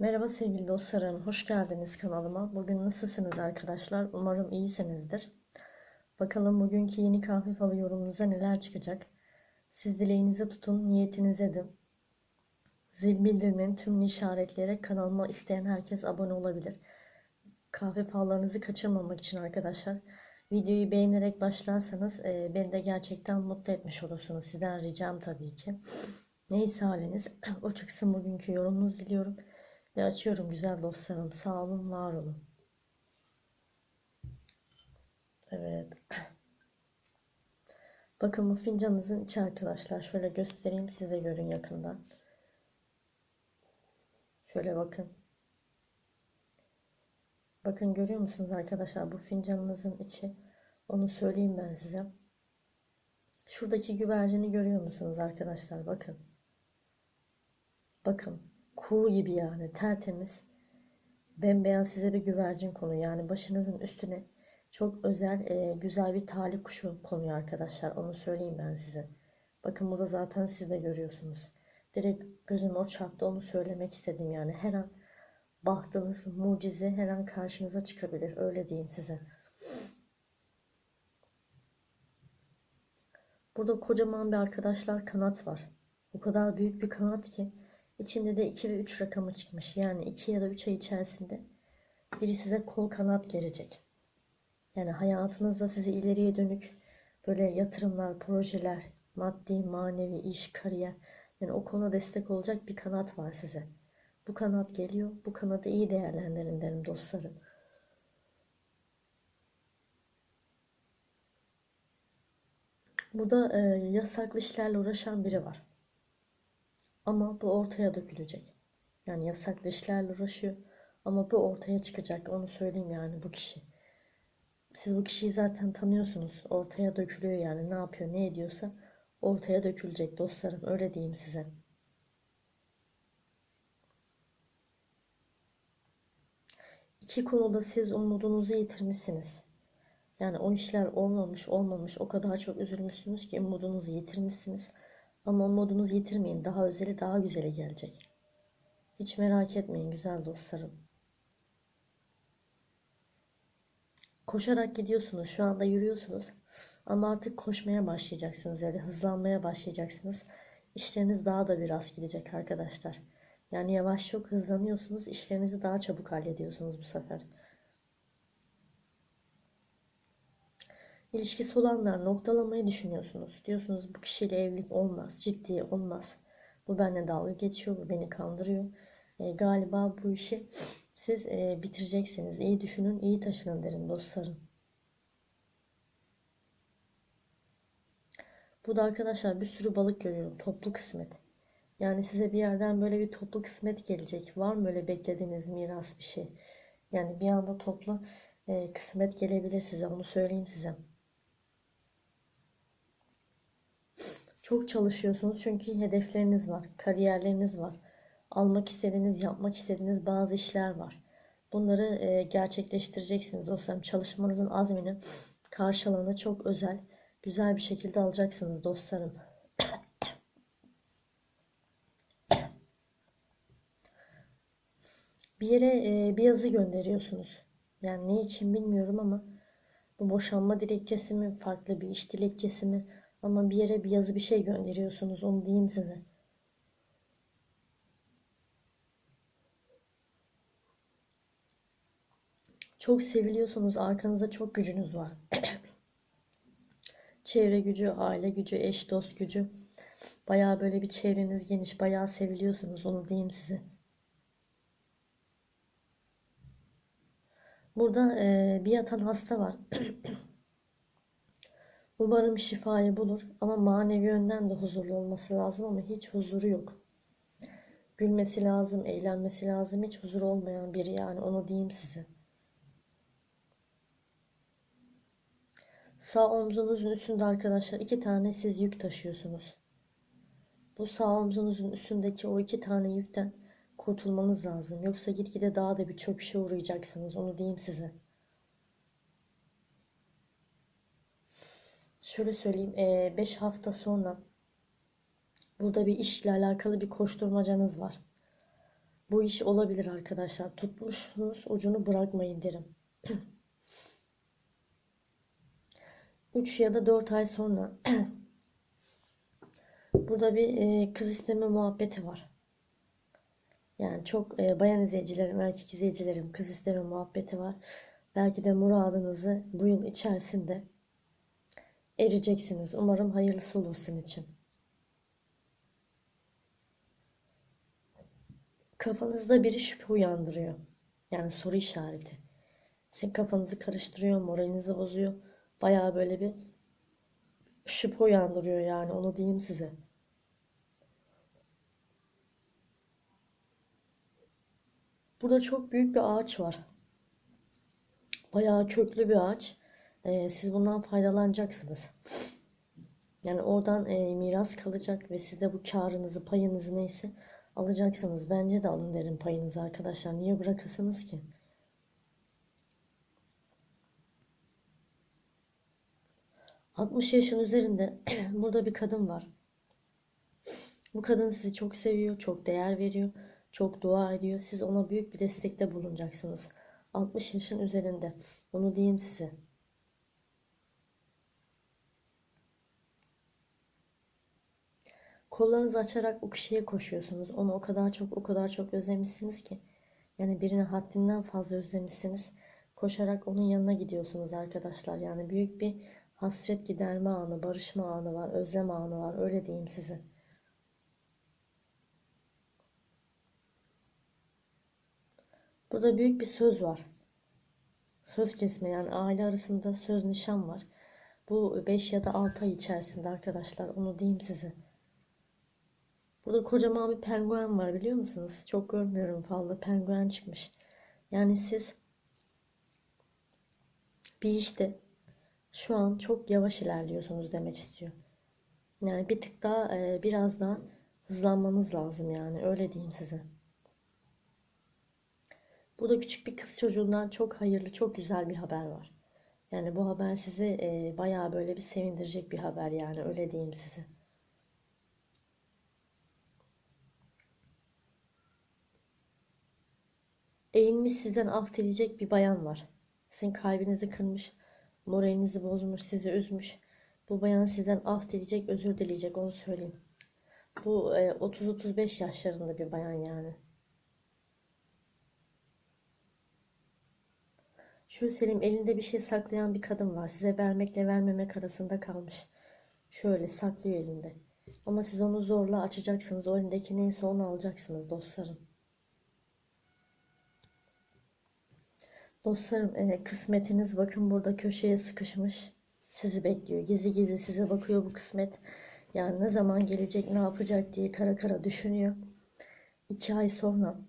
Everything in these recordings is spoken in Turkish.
Merhaba sevgili dostlarım, hoş geldiniz kanalıma. Bugün nasılsınız arkadaşlar? Umarım iyisinizdir. Bakalım bugünkü yeni kahve falı yorumunuza neler çıkacak? Siz dileğinize tutun, niyetinize edin. Zil bildirimini tümünü işaretleyerek kanalıma isteyen herkes abone olabilir. Kahve fallarınızı kaçırmamak için arkadaşlar videoyu beğenerek başlarsanız e, beni de gerçekten mutlu etmiş olursunuz. Sizden ricam tabii ki. Neyse haliniz o çıksın bugünkü yorumunuz diliyorum. Ve açıyorum güzel dostlarım. Sağ olun, var olun. Evet. Bakın bu fincanınızın içi arkadaşlar. Şöyle göstereyim size görün yakından. Şöyle bakın. Bakın görüyor musunuz arkadaşlar? Bu fincanınızın içi. Onu söyleyeyim ben size. Şuradaki güvercini görüyor musunuz arkadaşlar? Bakın. Bakın kuğu gibi yani tertemiz bembeyaz size bir güvercin konu yani başınızın üstüne çok özel e, güzel bir talih kuşu konuyor arkadaşlar. Onu söyleyeyim ben size. Bakın burada zaten siz de görüyorsunuz. Direkt gözüm o çarptı onu söylemek istedim yani. Her an bahtınız mucize her an karşınıza çıkabilir. Öyle diyeyim size. Burada kocaman bir arkadaşlar kanat var. O kadar büyük bir kanat ki İçinde de 2 ve 3 rakamı çıkmış. Yani 2 ya da 3 ay içerisinde biri size kol kanat gelecek. Yani hayatınızda sizi ileriye dönük böyle yatırımlar, projeler, maddi, manevi, iş, kariyer yani o konuda destek olacak bir kanat var size. Bu kanat geliyor. Bu kanadı iyi değerlendirin derim dostlarım. Burada e, yasaklı işlerle uğraşan biri var. Ama bu ortaya dökülecek. Yani yasaklı işlerle uğraşıyor. Ama bu ortaya çıkacak. Onu söyleyeyim yani bu kişi. Siz bu kişiyi zaten tanıyorsunuz. Ortaya dökülüyor yani. Ne yapıyor, ne ediyorsa ortaya dökülecek dostlarım. Öyle diyeyim size. İki konuda siz umudunuzu yitirmişsiniz. Yani o işler olmamış, olmamış. O kadar çok üzülmüşsünüz ki umudunuzu yitirmişsiniz. Ama modunuz yitirmeyin. Daha özeli daha güzeli gelecek. Hiç merak etmeyin güzel dostlarım. Koşarak gidiyorsunuz. Şu anda yürüyorsunuz. Ama artık koşmaya başlayacaksınız. Yani hızlanmaya başlayacaksınız. İşleriniz daha da biraz gidecek arkadaşlar. Yani yavaş çok hızlanıyorsunuz. İşlerinizi daha çabuk hallediyorsunuz bu sefer. İlişkisi olanlar noktalamayı düşünüyorsunuz. Diyorsunuz bu kişiyle evlilik olmaz, ciddi olmaz. Bu benimle dalga geçiyor, bu beni kandırıyor. E, galiba bu işi siz e, bitireceksiniz. İyi düşünün, iyi taşının derim dostlarım. Burada arkadaşlar bir sürü balık görüyorum. Toplu kısmet. Yani size bir yerden böyle bir toplu kısmet gelecek. Var mı öyle beklediğiniz miras bir şey? Yani bir anda toplu e, kısmet gelebilir size. Onu söyleyeyim size. Çok çalışıyorsunuz çünkü hedefleriniz var, kariyerleriniz var. Almak istediğiniz, yapmak istediğiniz bazı işler var. Bunları e, gerçekleştireceksiniz dostlarım. Çalışmanızın azmini karşılığında çok özel, güzel bir şekilde alacaksınız dostlarım. bir yere e, bir yazı gönderiyorsunuz. Yani ne için bilmiyorum ama bu boşanma dilekçesi mi, farklı bir iş dilekçesi mi? Ama bir yere bir yazı bir şey gönderiyorsunuz. Onu diyeyim size. Çok seviliyorsunuz. Arkanızda çok gücünüz var. Çevre gücü, aile gücü, eş dost gücü. Bayağı böyle bir çevreniz geniş. Bayağı seviliyorsunuz. Onu diyeyim size. Burada e, bir yatan hasta var. Umarım şifayı bulur ama manevi yönden de huzurlu olması lazım ama hiç huzuru yok. Gülmesi lazım, eğlenmesi lazım. Hiç huzur olmayan biri yani onu diyeyim size. Sağ omzunuzun üstünde arkadaşlar iki tane siz yük taşıyorsunuz. Bu sağ omzunuzun üstündeki o iki tane yükten kurtulmanız lazım. Yoksa gitgide daha da bir çöküşe uğrayacaksınız. Onu diyeyim size. Şöyle söyleyeyim 5 e, hafta sonra burada bir işle alakalı bir koşturmacanız var. Bu iş olabilir arkadaşlar. Tutmuşsunuz ucunu bırakmayın derim. 3 ya da 4 ay sonra burada bir e, kız isteme muhabbeti var. Yani çok e, bayan izleyicilerim, erkek izleyicilerim kız isteme muhabbeti var. Belki de muradınızı bu yıl içerisinde ereceksiniz. Umarım hayırlısı olur sizin için. Kafanızda biri şüphe uyandırıyor. Yani soru işareti. Sizin kafanızı karıştırıyor, moralinizi bozuyor. Bayağı böyle bir şüphe uyandırıyor yani onu diyeyim size. Burada çok büyük bir ağaç var. Bayağı köklü bir ağaç. Ee, siz bundan faydalanacaksınız. Yani oradan e, miras kalacak ve siz de bu karınızı, payınızı neyse alacaksınız. Bence de alın derim payınızı arkadaşlar. Niye bırakasınız ki? ...60 yaşın üzerinde burada bir kadın var. Bu kadın sizi çok seviyor, çok değer veriyor, çok dua ediyor. Siz ona büyük bir destekte bulunacaksınız. 60 yaşın üzerinde. Onu diyeyim size. Kollarınızı açarak o kişiye koşuyorsunuz. Onu o kadar çok o kadar çok özlemişsiniz ki. Yani birini haddinden fazla özlemişsiniz. Koşarak onun yanına gidiyorsunuz arkadaşlar. Yani büyük bir hasret giderme anı, barışma anı var, özlem anı var. Öyle diyeyim size. Burada büyük bir söz var. Söz kesme yani aile arasında söz nişan var. Bu 5 ya da 6 ay içerisinde arkadaşlar onu diyeyim size. Burada kocaman bir penguen var biliyor musunuz? Çok görmüyorum fazla penguen çıkmış. Yani siz bir işte şu an çok yavaş ilerliyorsunuz demek istiyor. Yani bir tık daha biraz daha hızlanmanız lazım yani öyle diyeyim size. Burada küçük bir kız çocuğundan çok hayırlı, çok güzel bir haber var. Yani bu haber sizi e, bayağı böyle bir sevindirecek bir haber yani öyle diyeyim size. Eğilmiş sizden af dileyecek bir bayan var. Sizin kalbinizi kırmış, moralinizi bozmuş, sizi üzmüş. Bu bayan sizden af dileyecek, özür dileyecek onu söyleyeyim. Bu e, 30-35 yaşlarında bir bayan yani. Şu Selim elinde bir şey saklayan bir kadın var. Size vermekle vermemek arasında kalmış. Şöyle saklıyor elinde. Ama siz onu zorla açacaksınız. O elindeki neyse onu alacaksınız dostlarım. Dostlarım e, kısmetiniz bakın burada köşeye sıkışmış. Sizi bekliyor. Gizli gizli size bakıyor bu kısmet. Yani ne zaman gelecek ne yapacak diye kara kara düşünüyor. İki ay sonra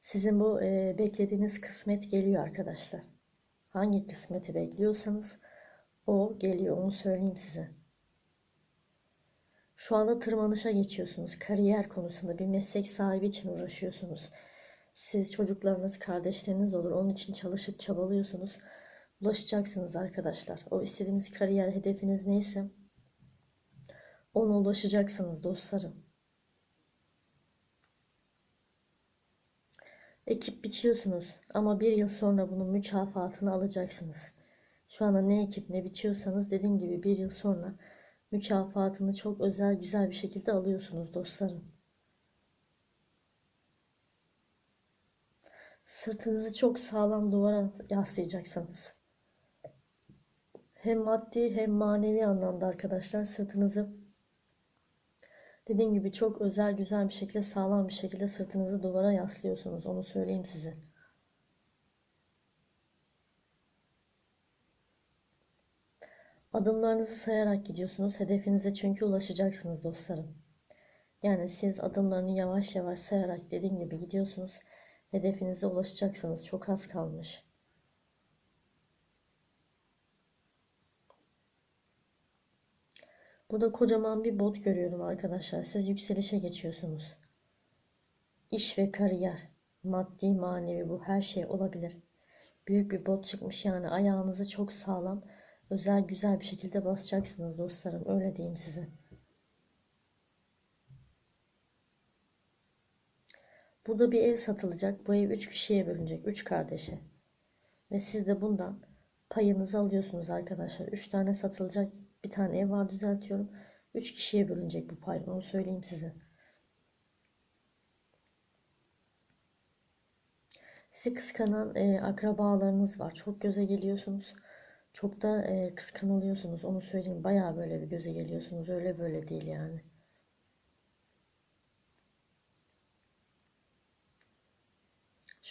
sizin bu e, beklediğiniz kısmet geliyor arkadaşlar. Hangi kısmeti bekliyorsanız o geliyor onu söyleyeyim size. Şu anda tırmanışa geçiyorsunuz. Kariyer konusunda bir meslek sahibi için uğraşıyorsunuz. Siz çocuklarınız, kardeşleriniz olur. Onun için çalışıp çabalıyorsunuz. Ulaşacaksınız arkadaşlar. O istediğiniz kariyer hedefiniz neyse ona ulaşacaksınız dostlarım. Ekip biçiyorsunuz ama bir yıl sonra bunun mükafatını alacaksınız. Şu anda ne ekip ne biçiyorsanız dediğim gibi bir yıl sonra mükafatını çok özel güzel bir şekilde alıyorsunuz dostlarım. Sırtınızı çok sağlam duvara yaslayacaksınız. Hem maddi hem manevi anlamda arkadaşlar sırtınızı Dediğim gibi çok özel güzel bir şekilde sağlam bir şekilde sırtınızı duvara yaslıyorsunuz. Onu söyleyeyim size. Adımlarınızı sayarak gidiyorsunuz. Hedefinize çünkü ulaşacaksınız dostlarım. Yani siz adımlarını yavaş yavaş sayarak dediğim gibi gidiyorsunuz. Hedefinize ulaşacaksınız. Çok az kalmış. Burada kocaman bir bot görüyorum arkadaşlar. Siz yükselişe geçiyorsunuz. İş ve kariyer, maddi manevi bu her şey olabilir. Büyük bir bot çıkmış yani ayağınızı çok sağlam, özel güzel bir şekilde basacaksınız dostlarım. Öyle diyeyim size. Burada bir ev satılacak. Bu ev 3 kişiye bölünecek. 3 kardeşe. Ve siz de bundan payınızı alıyorsunuz arkadaşlar. 3 tane satılacak bir tane ev var düzeltiyorum. 3 kişiye bölünecek bu pay. Onu söyleyeyim size. Sizi kıskanan e, akrabalarınız var. Çok göze geliyorsunuz. Çok da e, kıskanılıyorsunuz. Onu söyleyeyim. Bayağı böyle bir göze geliyorsunuz. Öyle böyle değil yani.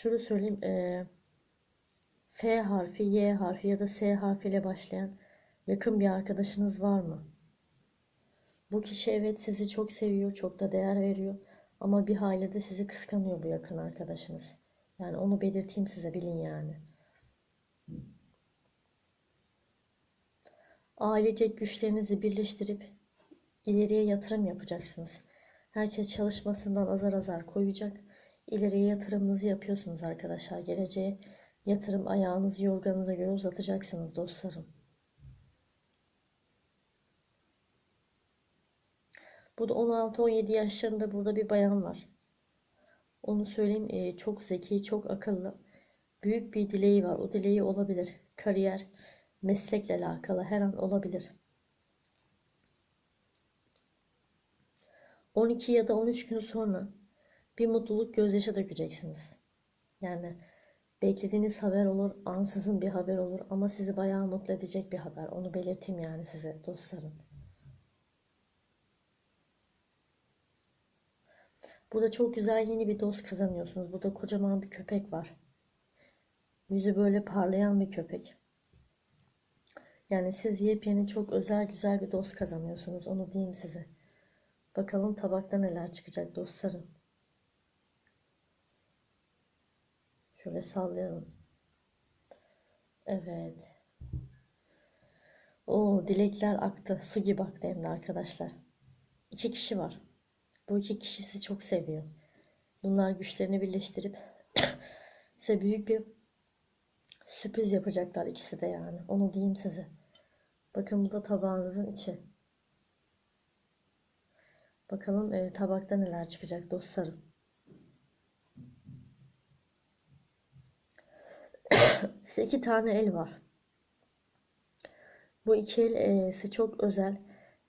Şunu söyleyeyim. E, F harfi, Y harfi ya da S harfiyle başlayan yakın bir arkadaşınız var mı? Bu kişi evet sizi çok seviyor, çok da değer veriyor. Ama bir hale de sizi kıskanıyor bu yakın arkadaşınız. Yani onu belirteyim size bilin yani. Ailecek güçlerinizi birleştirip ileriye yatırım yapacaksınız. Herkes çalışmasından azar azar koyacak. İleriye yatırımınızı yapıyorsunuz arkadaşlar. Geleceğe yatırım ayağınızı yorganınıza göre uzatacaksınız dostlarım. Burada 16-17 yaşlarında burada bir bayan var. Onu söyleyeyim e, çok zeki, çok akıllı. Büyük bir dileği var. O dileği olabilir. Kariyer, meslekle alakalı her an olabilir. 12 ya da 13 gün sonra bir mutluluk gözyaşı dökeceksiniz. Yani beklediğiniz haber olur, ansızın bir haber olur ama sizi bayağı mutlu edecek bir haber. Onu belirteyim yani size dostlarım. Burada çok güzel yeni bir dost kazanıyorsunuz. Burada kocaman bir köpek var. Yüzü böyle parlayan bir köpek. Yani siz yepyeni çok özel güzel bir dost kazanıyorsunuz. Onu diyeyim size. Bakalım tabakta neler çıkacak dostlarım. Şöyle sallayalım. Evet. O dilekler aktı. Su gibi aktı hem de arkadaşlar. İki kişi var. Bu iki kişisi çok seviyor. Bunlar güçlerini birleştirip size büyük bir sürpriz yapacaklar ikisi de yani. Onu diyeyim size. Bakın bu da tabağınızın içi. Bakalım e, tabakta neler çıkacak dostlarım. Size iki tane el var. Bu iki el e, size çok özel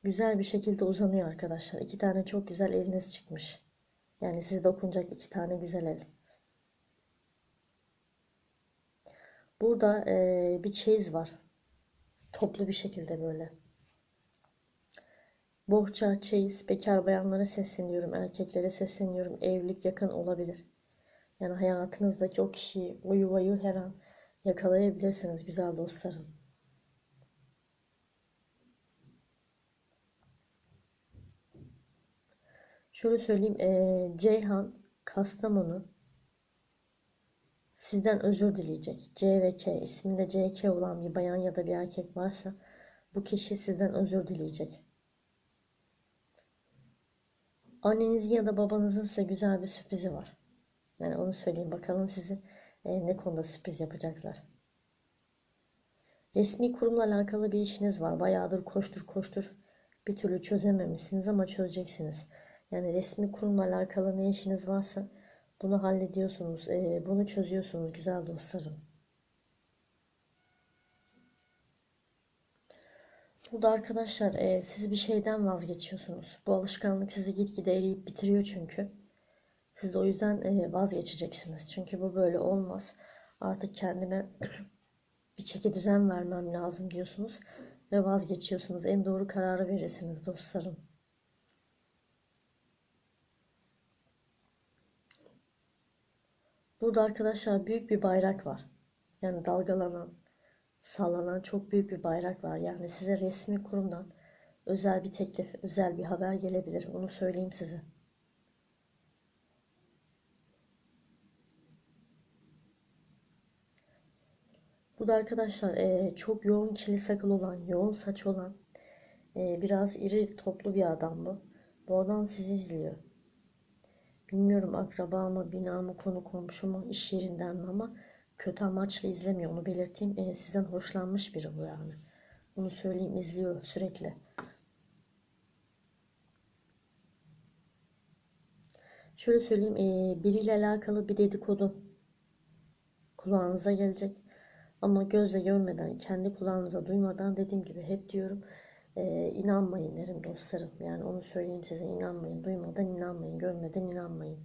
güzel bir şekilde uzanıyor arkadaşlar. İki tane çok güzel eliniz çıkmış. Yani size dokunacak iki tane güzel el. Burada e, bir çeyiz var. Toplu bir şekilde böyle. Bohça, çeyiz, bekar bayanlara sesleniyorum, erkeklere sesleniyorum. Evlilik yakın olabilir. Yani hayatınızdaki o kişiyi, o yuvayı her an yakalayabilirsiniz güzel dostlarım. Şöyle söyleyeyim. E, Ceyhan Kastamonu sizden özür dileyecek. C ve K isminde C, K olan bir bayan ya da bir erkek varsa bu kişi sizden özür dileyecek. Annenizin ya da babanızın size güzel bir sürprizi var. Yani onu söyleyeyim bakalım sizi e, ne konuda sürpriz yapacaklar. Resmi kurumla alakalı bir işiniz var. Bayağıdır koştur koştur bir türlü çözememişsiniz ama çözeceksiniz. Yani resmi kurumla alakalı ne işiniz varsa bunu hallediyorsunuz. E, bunu çözüyorsunuz güzel dostlarım. Burada arkadaşlar e, siz bir şeyden vazgeçiyorsunuz. Bu alışkanlık sizi gitgide eriyip bitiriyor çünkü. Siz de o yüzden e, vazgeçeceksiniz. Çünkü bu böyle olmaz. Artık kendime bir çeki düzen vermem lazım diyorsunuz. Ve vazgeçiyorsunuz. En doğru kararı verirsiniz dostlarım. Burada arkadaşlar büyük bir bayrak var. Yani dalgalanan, sallanan çok büyük bir bayrak var. Yani size resmi kurumdan özel bir teklif, özel bir haber gelebilir. Onu söyleyeyim size. Bu da arkadaşlar e, çok yoğun kili sakal olan, yoğun saç olan, e, biraz iri toplu bir adam bu. Adam sizi izliyor. Bilmiyorum akraba mı, bina mı, konu komşu mu, iş yerinden mi ama kötü amaçla izlemiyor. Onu belirteyim. E, sizden hoşlanmış biri bu yani. Bunu söyleyeyim izliyor sürekli. Şöyle söyleyeyim, eee, biriyle alakalı bir dedikodu kulağınıza gelecek. Ama gözle görmeden, kendi kulağınıza duymadan dediğim gibi hep diyorum eee, inanmayın derim dostlarım. Yani onu söyleyeyim size inanmayın. Duymadan inanmayın, görmeden inanmayın.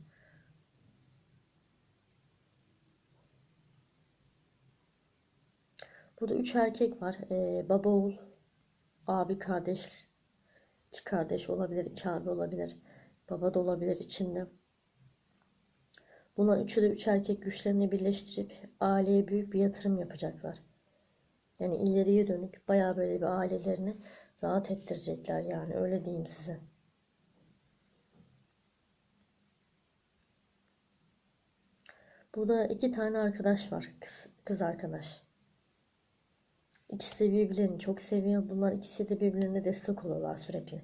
Burada üç erkek var. Eee, baba oğul, abi kardeş, iki kardeş olabilir, iki abi olabilir. Baba da olabilir içinde. Buna üçü de üç erkek güçlerini birleştirip aileye büyük bir yatırım yapacaklar. Yani ileriye dönük bayağı böyle bir ailelerini rahat ettirecekler yani öyle diyeyim size. Burada iki tane arkadaş var. Kız, kız arkadaş. İkisi de birbirlerini çok seviyor. Bunlar ikisi de birbirlerine destek oluyorlar sürekli.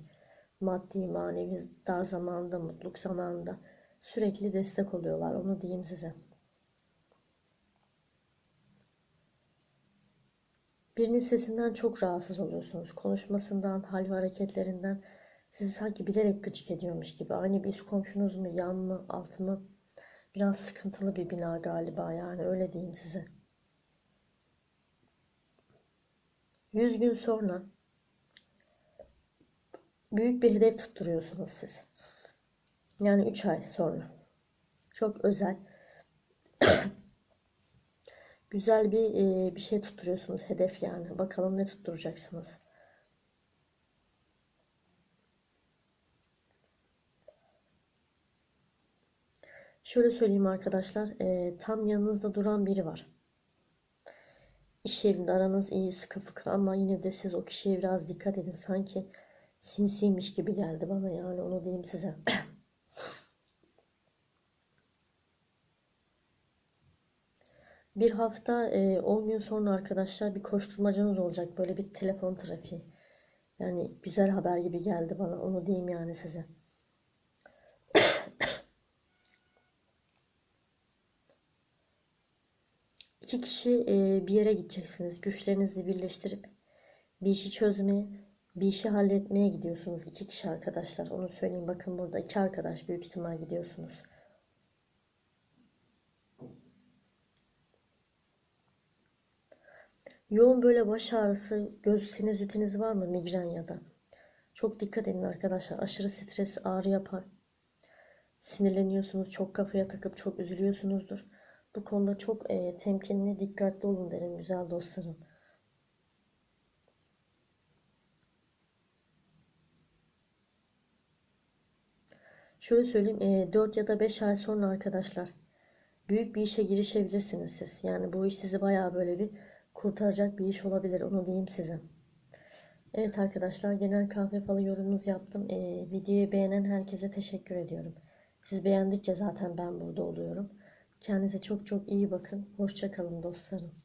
Maddi, manevi, dar zamanında, mutluluk zamanında sürekli destek oluyorlar. Onu diyeyim size. Birinin sesinden çok rahatsız oluyorsunuz. Konuşmasından, hal ve hareketlerinden sizi sanki bilerek gıcık ediyormuş gibi. Aynı bir üst komşunuz mu, yan mı, alt mı? Biraz sıkıntılı bir bina galiba yani öyle diyeyim size. 100 gün sonra büyük bir hedef tutturuyorsunuz siz. Yani 3 ay sonra. Çok özel. Güzel bir e, bir şey tutturuyorsunuz. Hedef yani. Bakalım ne tutturacaksınız. Şöyle söyleyeyim arkadaşlar. e, tam yanınızda duran biri var. İş yerinde aranız iyi sıkı fıkı ama yine de siz o kişiye biraz dikkat edin. Sanki sinsiymiş gibi geldi bana yani onu diyeyim size. Bir hafta 10 gün sonra arkadaşlar bir koşturmacanız olacak. Böyle bir telefon trafiği. Yani güzel haber gibi geldi bana. Onu diyeyim yani size. İki kişi e, bir yere gideceksiniz. Güçlerinizi birleştirip bir işi çözmeye, bir işi halletmeye gidiyorsunuz. İki kişi arkadaşlar. Onu söyleyeyim. Bakın burada iki arkadaş büyük ihtimal gidiyorsunuz. Yoğun böyle baş ağrısı, göz sinüzitiniz var mı? Migren ya da. Çok dikkat edin arkadaşlar. Aşırı stres ağrı yapar. Sinirleniyorsunuz. Çok kafaya takıp çok üzülüyorsunuzdur. Bu konuda çok e, temkinli, dikkatli olun derim güzel dostlarım. Şöyle söyleyeyim, e, 4 ya da 5 ay sonra arkadaşlar büyük bir işe girişebilirsiniz siz. Yani bu iş sizi bayağı böyle bir kurtaracak bir iş olabilir. Onu diyeyim size. Evet arkadaşlar genel kahve falı yorumumuzu yaptım. E, videoyu beğenen herkese teşekkür ediyorum. Siz beğendikçe zaten ben burada oluyorum. Kendinize çok çok iyi bakın. Hoşçakalın dostlarım.